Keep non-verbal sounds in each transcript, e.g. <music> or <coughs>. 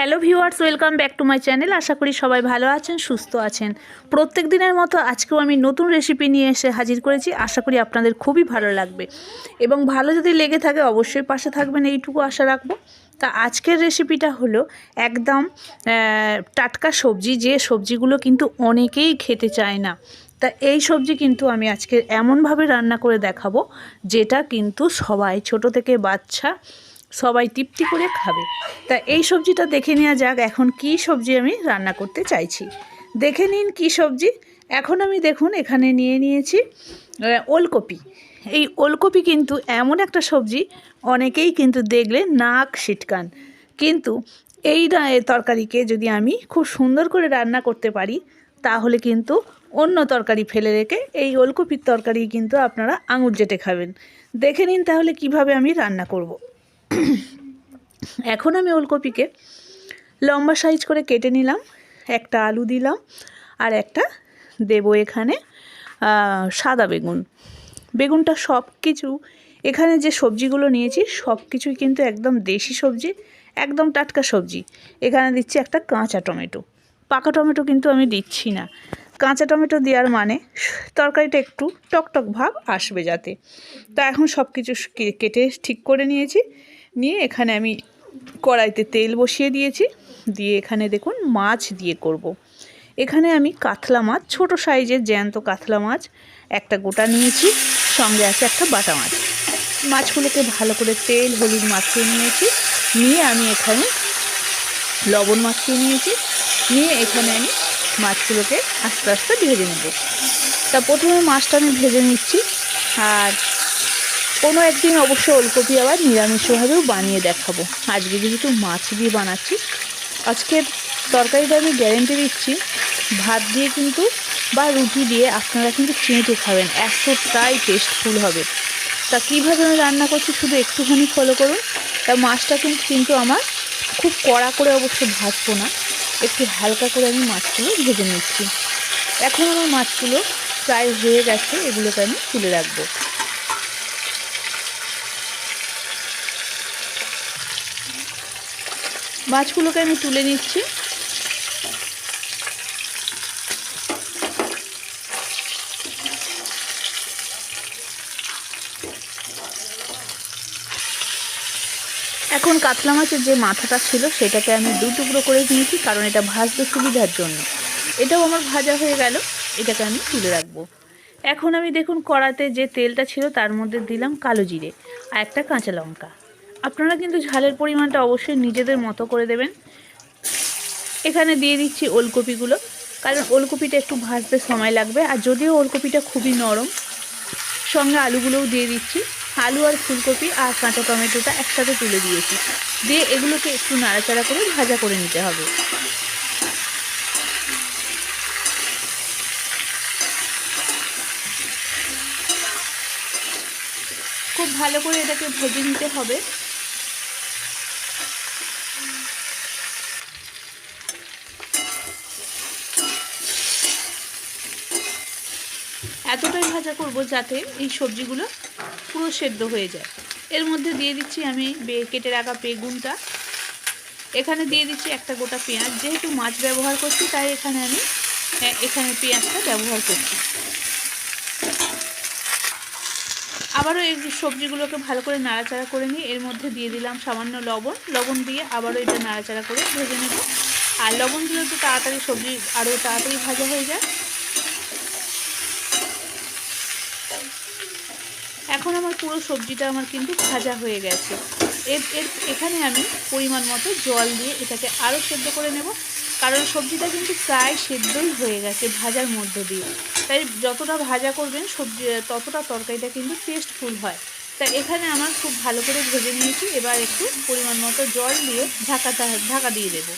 Hello viewers, welcome back to my channel. আশা করি সবাই ভালো আছেন, সুস্থ আছেন। প্রত্যেক দিনের মতো আজকেও আমি নতুন রেসিপি নিয়ে এসে হাজির করেছি। আশা করি আপনাদের খুবই ভালো লাগবে। এবং ভালো যদি লেগে থাকে, অবশ্যই পাশে থাকবেন, এইটুকু আশা রাখব। তা আজকের রেসিপিটা হলো একদম টাটকা সবজি। যে সবজিগুলো কিন্তু অনেকেই খেতে চায় না। তা এই সবজি কিন্তু আমি আজকে এমনভাবে রান্না করে দেখাবো, যেটা কিন্তু সবাই, ছোট থেকে বাচ্চা সবাই তৃপ্তি করে খাবে। তা এই সবজিটা দেখে নেওয়া যাক এখন কি সবজি আমি রান্না করতে চাইছি। দেখে নিন কি সবজি। এখন আমি দেখুন এখানে নিয়ে নিয়েছি ওলকপি। এই ওলকপি কিন্তু এমন একটা সবজি, অনেকেই কিন্তু দেখলে নাক সিটকান। কিন্তু এই তরকারিকে যদি আমি খুব সুন্দর করে রান্না করতে পারি, তাহলে কিন্তু অন্য তরকারি ফেলে রেখে এই ওলকপির তরকারি কিন্তু আপনারা আঙুর জেটে খাবেন। দেখে নিন তাহলে কীভাবে আমি রান্না করব। <coughs> এখন আমি ওলকপিকে লম্বা সাইজ করে কেটে নিলাম, একটা আলু দিলাম আর একটা দেব এখানে সাদা বেগুন। বেগুনটা সব কিছু এখানে যে সবজিগুলো নিয়েছি সব কিছুই কিন্তু একদম দেশি সবজি, একদম টাটকা সবজি। এখানে দিচ্ছি একটা কাঁচা টমেটো। পাকা টমেটো কিন্তু আমি দিচ্ছি না। কাঁচা টমেটো দেওয়ার মানে তরকারিটা একটু টকটক ভাব আসবে যাতে। তা এখন সব কিছু কেটে ঠিক করে নিয়েছি। নিয়ে এখানে আমি কড়াইতে তেল বসিয়ে দিয়েছি। দিয়ে এখানে দেখুন মাছ দিয়ে করব। এখানে আমি কাতলা মাছ, ছোট সাইজের জ্যান্ত কাতলা মাছ, একটা গোটা নিয়েছি, সঙ্গে আছে একটা বাটা মাছ। মাছগুলোকে ভালো করে তেল, হলুদ মাখিয়ে নিয়েছি। নিয়ে আমি এখানে লবণ মাখিয়ে নিয়েছি। নিয়ে এখানে আমি মাছগুলোকে আস্তে আস্তে ভেজে নেব। তা প্রথমে মাছটা আমি ভেজে নিচ্ছি। আর কোনো একদিন অবশ্য ওলকপি আবার নিরামিষভাবেও বানিয়ে দেখাবো। আজকে যেহেতু মাছ দিয়ে বানাচ্ছি আজকের তরকারিটা আমি গ্যারেন্টি দিচ্ছি, ভাত দিয়ে কিন্তু বা রুটি দিয়ে আপনারা কিন্তু চেঁটে খাবেন, এতটাই টেস্টফুল হবে। তা কীভাবে আমি রান্না করছি শুধু একটুখানি ফলো করুন। তা মাছটা কিন্তু কিন্তু আমার খুব কড়া করে অবশ্য ভাজবো না, একটু হালকা করে আমি মাছগুলো ভেজে নিচ্ছি। এখন আমার মাছগুলো প্রায় হয়ে গেছে, এগুলোকে আমি তুলে রাখব। মাছগুলোকে আমি তুলে নিচ্ছি। এখন কাতলা মাছের যে মাথাটা ছিল, সেটাকে আমি দু টুকরো করে নিয়েছি, কারণ এটা ভাজতে সুবিধার জন্য। এটাও আমার ভাজা হয়ে গেল, এটাকে আমি তুলে রাখব। এখন আমি দেখুন কড়াতে যে তেলটা ছিল, তার মধ্যে দিলাম কালো জিরে আর একটা কাঁচা লঙ্কা। আপনারা কিন্তু ঝালের পরিমাণটা অবশ্যই নিজেদের মতো করে দেবেন। এখানে দিয়ে দিচ্ছি ওলকপিগুলো, কারণ ওলকপিটা একটু ভাজতে সময় লাগবে, আর যদিও ওলকপিটা খুবই নরম, সঙ্গে আলুগুলোও দিয়ে দিচ্ছি। আলু আর ফুলকপি আর কাঁচা টমেটোটা একসাথে তুলে দিয়েছি। দিয়ে এগুলোকে একটু নাড়াচাড়া করে ভাজা করে নিতে হবে। খুব ভালো করে এটাকে ভেজে নিতে হবে। এতটাই ভাজা করব যাতে এই সবজিগুলো পুরো সেদ্ধ হয়ে যায়। এর মধ্যে দিয়ে দিচ্ছি আমি কেটে রাখা বেগুনটা। এখানে দিয়ে দিচ্ছি একটা গোটা পেঁয়াজ। যেহেতু মাছ ব্যবহার করছি তাই এখানে আমি হ্যাঁ, এখানে পেঁয়াজটা ব্যবহার করছি। আবারও এই সবজিগুলোকে ভালো করে নাড়াচাড়া করে নিয়ে এর মধ্যে দিয়ে দিলাম সামান্য লবণ। লবণ দিয়ে আবারও এটা নাড়াচাড়া করে ভেজে নেব। আর লবণ দিলে তো তাড়াতাড়ি সবজি আরও তাড়াতাড়ি ভাজা হয়ে যায়। এখন আমার পুরো সবজিটা আমার কিন্তু ভাজা হয়ে গেছে। এর এর এখানে আমি পরিমাণ মতো জল দিয়ে এটাকে আরও সেদ্ধ করে নেব। কারণ সবজিটা কিন্তু প্রায় সেদ্ধই হয়ে গেছে ভাজার মধ্য দিয়ে। তাই যতটা ভাজা করবেন সবজি, ততটা তরকারিটা কিন্তু টেস্টফুল হয়। তাই এখানে আমার খুব ভালো করে ভেজে নিয়েছি। এবার একটু পরিমাণ মতো জল দিয়ে ঢাকাটা, ঢাকা দিয়ে দেবো।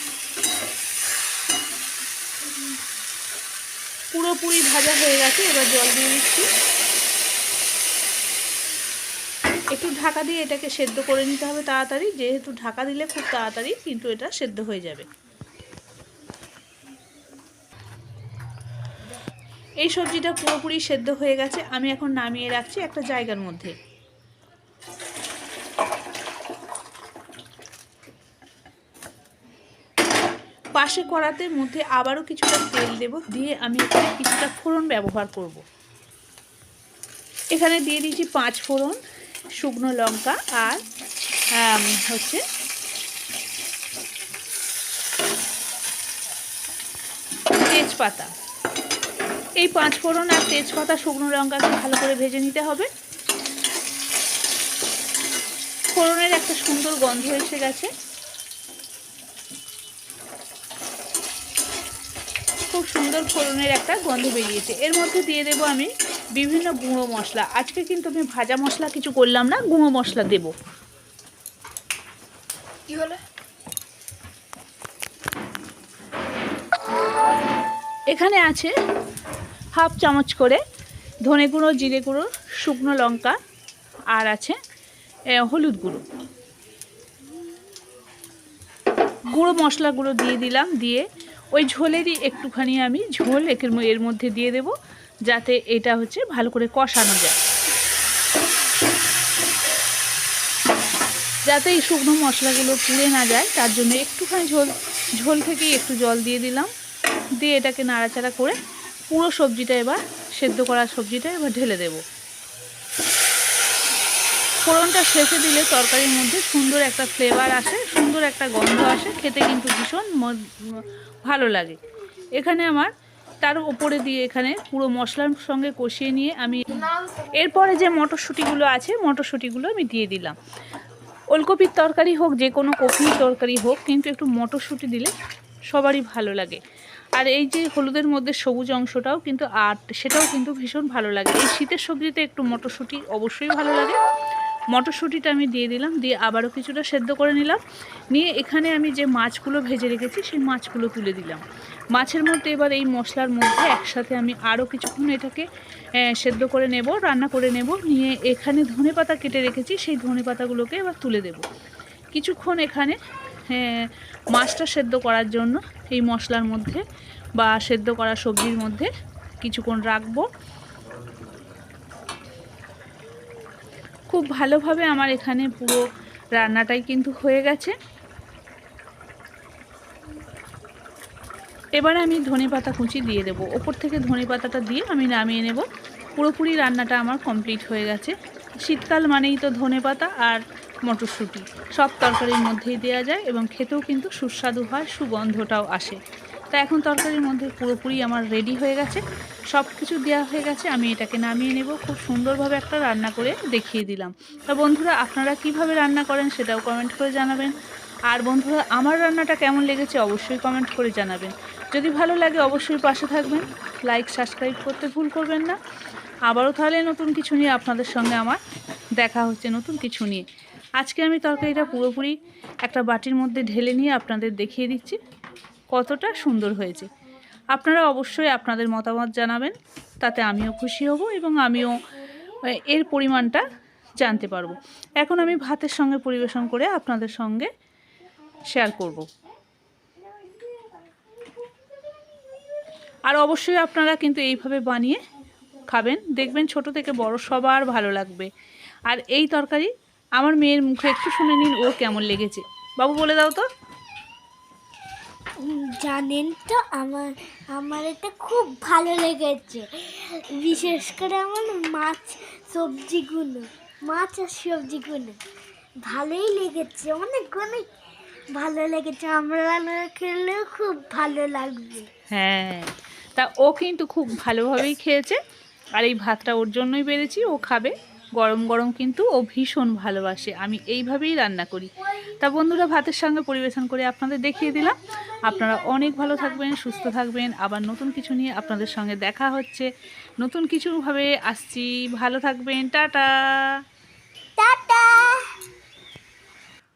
পুরোপুরি ভাজা হয়ে গেছে। এবার জল দিয়ে দিচ্ছি। একটু ঢাকা দিয়ে এটাকে সেদ্ধ করে নিতে হবে তাড়াতাড়ি। যেহেতু ঢাকা দিলে খুব তাড়াতাড়ি কিন্তু এটা সেদ্ধ হয়ে যাবে। এই সবজিটা পুরোপুরি সেদ্ধ হয়ে গেছে। আমি এখন নামিয়ে রাখছি একটা জায়গার মধ্যে। পাশে কড়াতে মধ্যে আবারও কিছুটা তেল দেব। দিয়ে আমি এখানে কিছুটা ফোড়ন ব্যবহার করব। এখানে দিয়ে দিয়েছি পাঁচ ফোড়ন। শুকনো লঙ্কা আর হচ্ছে তেজপাতা। এই পাঁচ ফোড়ন আর তেজপাতা, শুকনো লঙ্কাকে ভালো করে ভেজে নিতে হবে। ফোড়নের একটা সুন্দর গন্ধ এসে গেছে। খুব সুন্দর ফোড়নের একটা গন্ধ বেরিয়েছে। এর মধ্যে দিয়ে দেবো আমি বিভিন্ন গুঁড়ো মশলা। আজকে কিন্তু আমি ভাজা মশলা কিছু করলাম না গুঁড়ো মশলা দেব। কি হলো? এখানে আছে হাফ চামচ করে ধনে গুঁড়ো জিরে গুঁড়ো শুকনো লঙ্কা আর আছে হলুদ গুঁড়ো। গুঁড়ো মশলাগুলো দিয়ে দিলাম দিয়ে ওই ঝোলেরই একটুখানি আমি ঝোল এর মধ্যে দিয়ে দেব। যাতে এটা হচ্ছে ভালো করে কষানো যায়। যাতে এই শুকনো মশলাগুলো পুড়ে না যায়, তার জন্য একটুখানি ঝোল ঝোল থেকেই একটু জল দিয়ে দিলাম। দিয়ে এটাকে নাড়াচাড়া করে পুরো সবজিটা এবার সেদ্ধ করা সবজিটা এবার ঢেলে দেব। ফোড়নটা শেষে দিলে তরকারির মধ্যে সুন্দর একটা ফ্লেভার আসে, সুন্দর একটা গন্ধ আসে, খেতে কিন্তু ভীষণ ভালো লাগে। এখানে আমার তার উপরে দিয়ে এখানে পুরো মশলার সঙ্গে কষিয়ে নিয়ে আমি এরপরে যে মটরশুঁটিগুলো আছে, মটরশুঁটিগুলো আমি দিয়ে দিলাম। ওলকপির তরকারি হোক, যে কোনো কপির তরকারি হোক, কিন্তু একটু মটরশুঁটি দিলে সবারই ভালো লাগে। আর এই যে হলুদের মধ্যে সবুজ অংশটাও কিন্তু আর, সেটাও কিন্তু ভীষণ ভালো লাগে। এই শীতের সবজিতে একটু মটরশুঁটি অবশ্যই ভালো লাগে। মটরশুঁটিটা আমি দিয়ে দিলাম, দিয়ে আবারও কিছুটা সেদ্ধ করে নিলাম। নিয়ে এখানে আমি যে মাছগুলো ভেজে রেখেছি, সেই মাছগুলো তুলে দিলাম। মাছের মধ্যে এবার এই মশলার মধ্যে একসাথে আমি আরও কিছুক্ষণ এটাকে সেদ্ধ করে নেব, রান্না করে নেব। নিয়ে এখানে ধনে পাতা কেটে রেখেছি, সেই ধনে পাতাগুলোকে এবার তুলে দেব। কিছুক্ষণ এখানে মাছটা সেদ্ধ করার জন্য এই মশলার মধ্যে বা সেদ্ধ করা সবজির মধ্যে কিছুক্ষণ রাখব। খুব ভালোভাবে আমার এখানে পুরো রান্নাটাই কিন্তু হয়ে গেছে। এবার আমি ধনে পাতা কুচি দিয়ে দেবো। ওপর থেকে ধনে পাতাটা দিয়ে আমি নামিয়ে নেব। পুরোপুরি রান্নাটা আমার কমপ্লিট হয়ে গেছে। শীতকাল মানেই তো ধনে পাতা আর মটরশুঁটি। সব তরকারির মধ্যেই দেওয়া যায় এবং খেতেও কিন্তু সুস্বাদু হয়, সুগন্ধটাও আসে। তা এখন তরকারির মধ্যে পুরোপুরি আমার রেডি হয়ে গেছে। সব কিছু দেওয়া হয়ে গেছে, আমি এটাকে নামিয়ে নেব। খুব সুন্দরভাবে একটা রান্না করে দেখিয়ে দিলাম। তা বন্ধুরা, আপনারা কীভাবে রান্না করেন সেটাও কমেন্ট করে জানাবেন। আর বন্ধুরা, আমার রান্নাটা কেমন লেগেছে অবশ্যই কমেন্ট করে জানাবেন। যদি ভালো লাগে অবশ্যই পাশে থাকবেন। লাইক সাবস্ক্রাইব করতে ভুল করবেন না। আবারও তাহলে নতুন কিছু নিয়ে আপনাদের সঙ্গে আমার দেখা হচ্ছে নতুন কিছু নিয়ে। আজকে আমি তরকারিটা পুরোপুরি একটা বাটির মধ্যে ঢেলে নিয়ে আপনাদের দেখিয়ে দিচ্ছি। কতটা সুন্দর হয়েছে। আপনারা অবশ্যই আপনাদের মতামত জানাবেন, তাতে আমিও খুশি হব এবং আমিও এর পরিমাণটা জানতে পারব। এখন আমি ভাতের সঙ্গে পরিবেশন করে আপনাদের সঙ্গে শেয়ার করব। আর অবশ্যই আপনারা কিন্তু এইভাবে বানিয়ে খাবেন, দেখবেন ছোট থেকে বড় সবার ভালো লাগবে। আর এই তরকারি আমার মেয়ের মুখে একটু শুনে নিন, ও কেমন লেগেছে। বাবু বলে দাও তো। জানেন তো, আমার আমার এটা খুব ভালো লেগেছে। বিশেষ করে আমার মাছ সবজিগুলো, মাছ আর সবজিগুলো ভালোই লেগেছে, অনেক অনেক ভালো লেগেছে। আমরা খেলেও খুব ভালো লাগবে। হ্যাঁ তা ও কিন্তু খুব ভালোভাবেই খেয়েছে। আর এই ভাতটা ওর জন্যই বেড়েছি ও খাবে। গরম গরম কিন্তু ও ভীষণ ভালোবাসে। আমি এইভাবেই রান্না করি। তা বন্ধুরা, ভাতের সঙ্গে পরিবেশন করে আপনাদের দেখিয়ে দিলাম। আপনারা অনেক ভালো থাকবেন, সুস্থ থাকবেন। আবার নতুন কিছু নিয়ে আপনাদের সঙ্গে দেখা হচ্ছে। নতুন কিছুভাবে আসছি। ভালো থাকবেন। টাটা। টাটা।